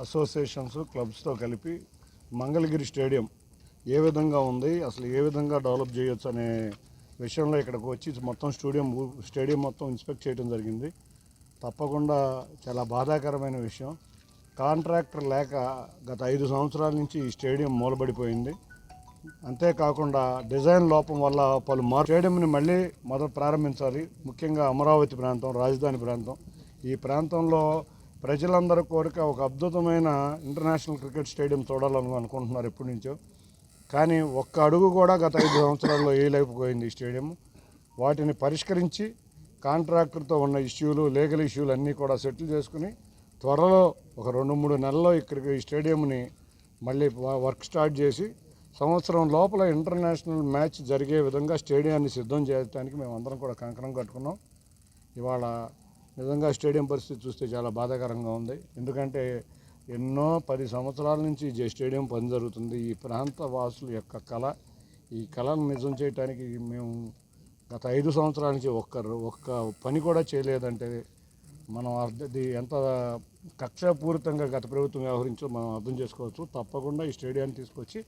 Associations క్లబ్స్తో కలిపి Mangalagiri stadium ఏ విధంగా ఉంది అసలు ఏ విధంగా డెవలప్ చేయొచ్చు అనే విషయంలో ఇక్కడికి వచ్చి మొత్తం స్టేడియం స్టేడియం మొత్తం ఇన్స్పెక్ట్ చేయడం జరిగింది. తప్పకుండా చాలా బాధాకరమైన విషయం. కాంట్రాక్టర్ లేక గత ఐదు సంవత్సరాల నుంచి ఈ స్టేడియం మూలబడిపోయింది. అంతేకాకుండా డిజైన్ లోపం వల్ల పలు మార్ స్టేడియంని మళ్ళీ మొదట ప్రారంభించాలి. ముఖ్యంగా అమరావతి ప్రాంతం రాజధాని ప్రాంతం. ఈ ప్రాంతంలో ప్రజలందరి కోరిక ఒక అద్భుతమైన ఇంటర్నేషనల్ క్రికెట్ స్టేడియం చూడాలని అనుకుంటున్నారు ఎప్పటి నుంచో. కానీ ఒక్క అడుగు కూడా గత ఐదు సంవత్సరాల్లో వేయలేకపోయింది ఈ స్టేడియం. వాటిని పరిష్కరించి కాంట్రాక్టర్తో ఉన్న ఇష్యూలు లీగల్ ఇష్యూలు అన్నీ కూడా సెటిల్ చేసుకుని త్వరలో ఒక రెండు మూడు నెలల్లో ఇక్కడికి ఈ స్టేడియంని మళ్ళీ వ- వర్క్ స్టార్ట్ చేసి సంవత్సరం లోపల ఇంటర్నేషనల్ మ్యాచ్ జరిగే విధంగా స్టేడియాన్ని సిద్ధం చేయడానికి మేము అందరం కూడా కంకణం కట్టుకున్నాం. ఇవాళ నిజంగా స్టేడియం పరిస్థితి చూస్తే చాలా బాధాకరంగా ఉంది. ఎందుకంటే ఎన్నో పది సంవత్సరాల నుంచి ఈ స్టేడియం పని జరుగుతుంది. ఈ ప్రాంత వాసుల యొక్క కళ ఈ కళను నిజం చేయడానికి మేము గత ఐదు సంవత్సరాల నుంచి ఒక్కరు ఒక్క పని కూడా చేయలేదంటే మనం అర్థది ఎంత కక్షపూరితంగా గత ప్రభుత్వం వ్యవహరించో మనం అర్థం చేసుకోవచ్చు. తప్పకుండా ఈ స్టేడియాన్ని తీసుకొచ్చి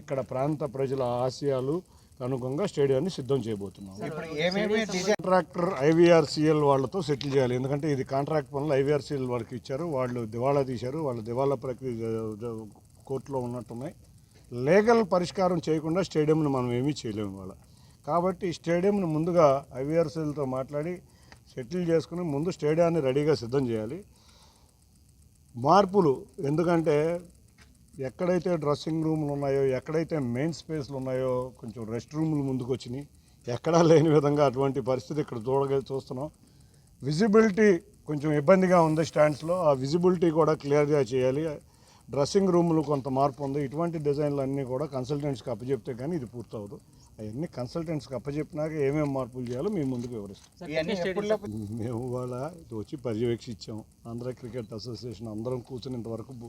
ఇక్కడ ప్రాంత ప్రజల ఆశయాలు అనుగుణంగా స్టేడియాన్ని సిద్ధం చేయబోతున్నాం. ఇప్పుడు ఏమేమి డిజైన్ కాంట్రాక్టర్ ఐవీఆర్సీఎల్ వాళ్ళతో సెటిల్ చేయాలి. ఎందుకంటే ఇది కాంట్రాక్ట్ పనులు ఐవీఆర్సీఎల్ వాళ్ళకి ఇచ్చారు. వాళ్ళు దివాళా తీశారు. వాళ్ళు దివాళా ప్రక్రియ కోర్టులో ఉన్నట్టున్నాయి. లీగల్ పరిష్కారం చేయకుండా స్టేడియంను మనం ఏమీ చేయలేము వాళ్ళ కాబట్టి స్టేడియంను ముందుగా ఐవీఆర్సీఎల్తో మాట్లాడి సెటిల్ చేసుకుని ముందు స్టేడియాన్ని రెడీగా సిద్ధం చేయాలి. మార్పులు ఎందుకంటే ఎక్కడైతే డ్రెస్సింగ్ రూమ్లు ఉన్నాయో ఎక్కడైతే మెయిన్ స్పేస్లు ఉన్నాయో కొంచెం రెస్ట్ రూమ్లు ముందుకు వచ్చినాయి ఎక్కడా లేని విధంగా అటువంటి పరిస్థితి ఇక్కడ చూడగ చూస్తున్నాం. విజిబిలిటీ కొంచెం ఇబ్బందిగా ఉంది స్టాండ్స్లో. ఆ విజిబిలిటీ కూడా క్లియర్గా చేయాలి. డ్రెస్సింగ్ రూమ్లు కొంత మార్పు ఉంది. ఇటువంటి డిజైన్లు అన్నీ కూడా కన్సల్టెంట్స్కి అప్పచెప్తే కానీ ఇది పూర్తవదు అవన్నీ కన్సల్టెంట్స్కి అప్పచెప్పినాక ఏమేమి మార్పులు చేయాలో మేము ముందుకు వివరిస్తాం. మేము ఇవాళ ఇటు వచ్చి పర్యవేక్షించాం. ఆంధ్ర క్రికెట్ అసోసియేషన్ అందరం కూర్చుని ఇంతవరకు బు-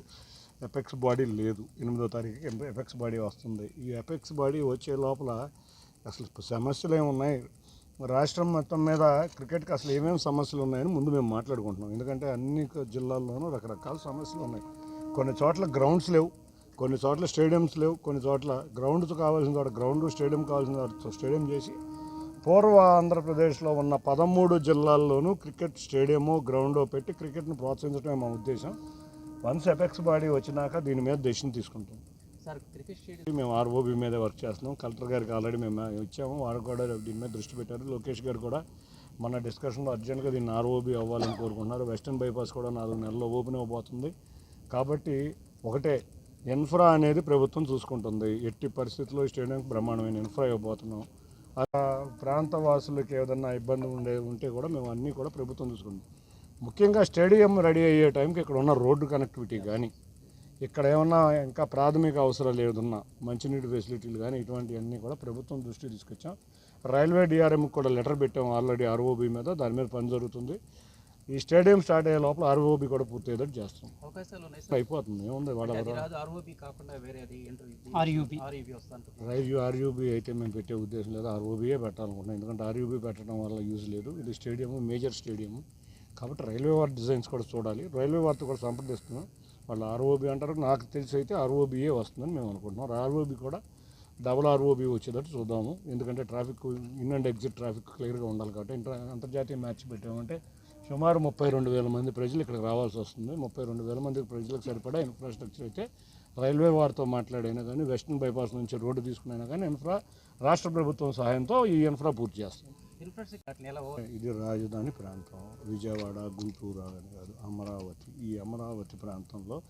ఎపెక్స్ బాడీ లేదు. ఎనిమిదో తారీఖు ఎపెక్స్ బాడీ వస్తుంది. ఈ ఎపెక్స్ బాడీ వచ్చే లోపల అసలు సమస్యలు ఏమున్నాయి రాష్ట్రం మొత్తం మీద క్రికెట్కి అసలు ఏమేమి సమస్యలు ఉన్నాయని ముందు మేము మాట్లాడుకుంటున్నాం. ఎందుకంటే అన్ని జిల్లాల్లోనూ రకరకాల సమస్యలు ఉన్నాయి. కొన్ని చోట్ల గ్రౌండ్స్ లేవు కొన్ని చోట్ల స్టేడియంస్ లేవు కొన్ని చోట్ల గ్రౌండ్స్ కావాల్సిన చోట గ్రౌండ్ స్టేడియం కావాల్సిన చోట స్టేడియం చేసి పూర్వ ఆంధ్రప్రదేశ్లో ఉన్న పదమూడు జిల్లాల్లోనూ క్రికెట్ స్టేడియము గ్రౌండ్ పెట్టి క్రికెట్ను ప్రోత్సహించడమే మా ఉద్దేశం. వన్స్ ఎపెక్స్ బాడీ వచ్చినాక దీని మీద డెసిషన్ తీసుకుంటాం. సార్ క్రికెట్ స్టేడియం మేము ఆర్ఓబి మీద వర్క్ చేస్తున్నాం. కలెక్టర్ గారికి ఆల్రెడీ మేము ఇచ్చాము. వారు కూడా దీని మీద దృష్టి పెట్టారు. లోకేష్ గారు కూడా మన డిస్కషన్లో అర్జెంట్గా దీన్ని ఆర్ఓబి అవ్వాలని కోరుకుంటున్నారు. వెస్టర్న్ బైపాస్ కూడా నాలుగు నెలల్లో ఓపెన్ అవ్వబోతుంది. కాబట్టి ఒకటే ఇన్ఫ్రా అనేది ప్రభుత్వం చూసుకుంటుంది. ఎట్టి పరిస్థితుల్లో స్టేడియంకి బ్రహ్మాండమైన ఇన్ఫ్రా ఇవ్వబోతున్నాం. ఆ ప్రాంత వాసులకు ఏదన్నా ఇబ్బంది ఉండే ఉంటే కూడా మేము అన్నీ కూడా ప్రభుత్వం చూసుకుంటాం. ముఖ్యంగా స్టేడియం రెడీ అయ్యే టైంకి ఇక్కడ ఉన్న రోడ్డు కనెక్టివిటీ కానీ ఇక్కడ ఏమన్నా ఇంకా ప్రాథమిక అవసరాలు ఏదన్నా మంచినీటి ఫెసిలిటీలు కానీ ఇటువంటివన్నీ కూడా ప్రభుత్వం దృష్టి తీసుకొచ్చాం. రైల్వే డిఆర్ఎంకి కూడా లెటర్ పెట్టాం ఆల్రెడీ ఆర్ఓబి మీద దాని మీద పని జరుగుతుంది. ఈ స్టేడియం స్టార్ట్ అయ్యే లోపల ఆర్ఓబి కూడా పూర్తయ్యేటట్టు చేస్తాం. అయిపోతుంది ఏముంది వాళ్ళ అది రాదు ఆర్ఓబి కాకుండా వేరే అది ఏంటో ఆర్యూబీ. ఆర్యూబీ వస్తాను రైల్యూ ఆర్యూబీ అయితే మేము పెట్టే ఉద్దేశం లేదు ఆర్ఓబీయే పెట్టాలనుకుంటున్నాం. ఎందుకంటే ఆర్యూబీ పెట్టడం వల్ల యూజ్ లేదు. ఇది స్టేడియం మేజర్ స్టేడియం కాబట్టి రైల్వే వారి డిజైన్స్ కూడా చూడాలి. రైల్వే వారితో కూడా సంప్రదిస్తున్నాం. వాళ్ళు ఆర్ఓబీ అంటారు. నాకు తెలిసి అయితే ఆర్ఓబీయే వస్తుందని మేము అనుకుంటున్నాం. ఆర్ఓబీ కూడా డబుల్ ఆర్ఓబీ వచ్చేటట్టు చూద్దాము. ఎందుకంటే traffic in and exit traffic క్లియర్గా ఉండాలి కాబట్టి ఇంటర్ అంతర్జాతీయ మ్యాచ్ పెట్టామంటే సుమారు ముప్పై రెండు వేల మంది ప్రజలు ఇక్కడికి రావాల్సి వస్తుంది. ముప్పై రెండు వేల మంది ప్రజలకు సరిపడా ఇన్ఫ్రాస్ట్రక్చర్ అయితే రైల్వే వారితో మాట్లాడైనా కానీ వెస్టర్న్ బైపాస్ నుంచి రోడ్డు తీసుకునైనా కానీ ఇన్ఫ్రా రాష్ట్ర ప్రభుత్వం సహాయంతో ఈ ఇన్ఫ్రా పూర్తి చేస్తాం. ఇన్ఫ్రాస్ట్రక్చర్ అట్లా ఎలా ఓ- ఇది రాజధాని ప్రాంతం. విజయవాడ గుంటూరు అని కాదు అమరావతి. ఈ అమరావతి ప్రాంతంలో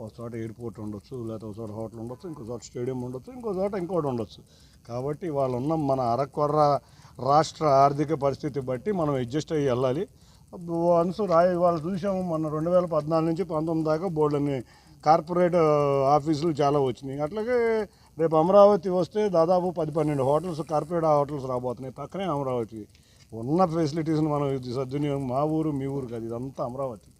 ఒక చోట ఎయిర్పోర్ట్ ఉండొచ్చు లేకపోతే ఒక చోట హోటల్ ఉండొచ్చు ఇంకో చోట స్టేడియం ఉండొచ్చు ఇంకో చోట ఇంకోటి ఉండొచ్చు. కాబట్టి వాళ్ళు ఉన్న మన అరకొర్ర రాష్ట్ర ఆర్థిక పరిస్థితి బట్టి మనం అడ్జస్ట్ అయ్యి వెళ్ళాలి. వన్స్ రాయ వాళ్ళు చూసాము మన రెండు వేల పద్నాలుగు నుంచి పంతొమ్మిది దాకా బోర్డుని కార్పొరేట్ ఆఫీసులు చాలా వచ్చినాయి. అట్లాగే రేపు అమరావతి వస్తే దాదాపు పది పన్నెండు హోటల్స్ కార్పొరేట్ హోటల్స్ రాబోతున్నాయి. పక్కనే అమరావతి. ఉన్న ఫెసిలిటీస్ని మనం సద్వినియోగం మా ఊరు మీ ఊరు కాదు ఇదంతా అమరావతి.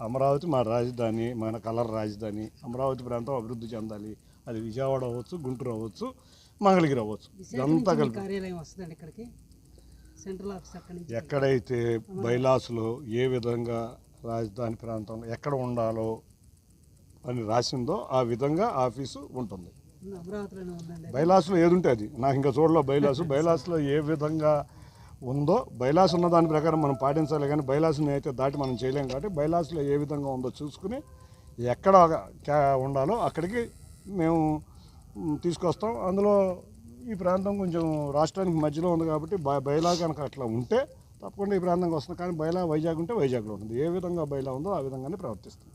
అమరావతి మా రాజధాని మన కలర్ రాజధాని. అమరావతి ప్రాంతం అభివృద్ధి చెందాలి. అది విజయవాడ అవ్వచ్చు గుంటూరు అవ్వచ్చు మంగళగిరి అవ్వచ్చు. ఇదంతా కలిపి కార్యాలయం వస్తుందండి ఇక్కడికి? సెంట్రల్ ఆఫీస్ అక్కడి నుంచి ఎక్కడైతే బైలాస్లో ఏ విధంగా రాజధాని ప్రాంతంలో ఎక్కడ ఉండాలో అని రాసిందో ఆ విధంగా ఆఫీసు ఉంటుంది. ఉంది, అమరావతిలోనే ఉందండి బైలాస్లో ఏది ఉంటే అది. నాకు ఇంకా చూడలో బైలాసు. బైలాస్లో ఏ విధంగా ఉందో బైలాస్ ఉన్న దాని ప్రకారం మనం పాటించాలి కానీ బైలాస్ని అయితే దాటి మనం చేయలేం కాబట్టి బైలాస్లో ఏ విధంగా ఉందో చూసుకుని ఎక్కడ ఉండాలో అక్కడికి మేము తీసుకొస్తాం. అందులో ఈ ప్రాంతం కొంచెం రాష్ట్రానికి మధ్యలో ఉంది కాబట్టి బై- కనుక అట్లా ఉంటే తప్పకుండా ఈ ప్రాంతంకి వస్తుంది. కానీ బయలా వైజాగ్ ఉంటే వైజాగ్లో ఉంటుంది. ఏ విధంగా బయలా ఉందో ఆ విధంగానే ప్రవర్తిస్తుంది.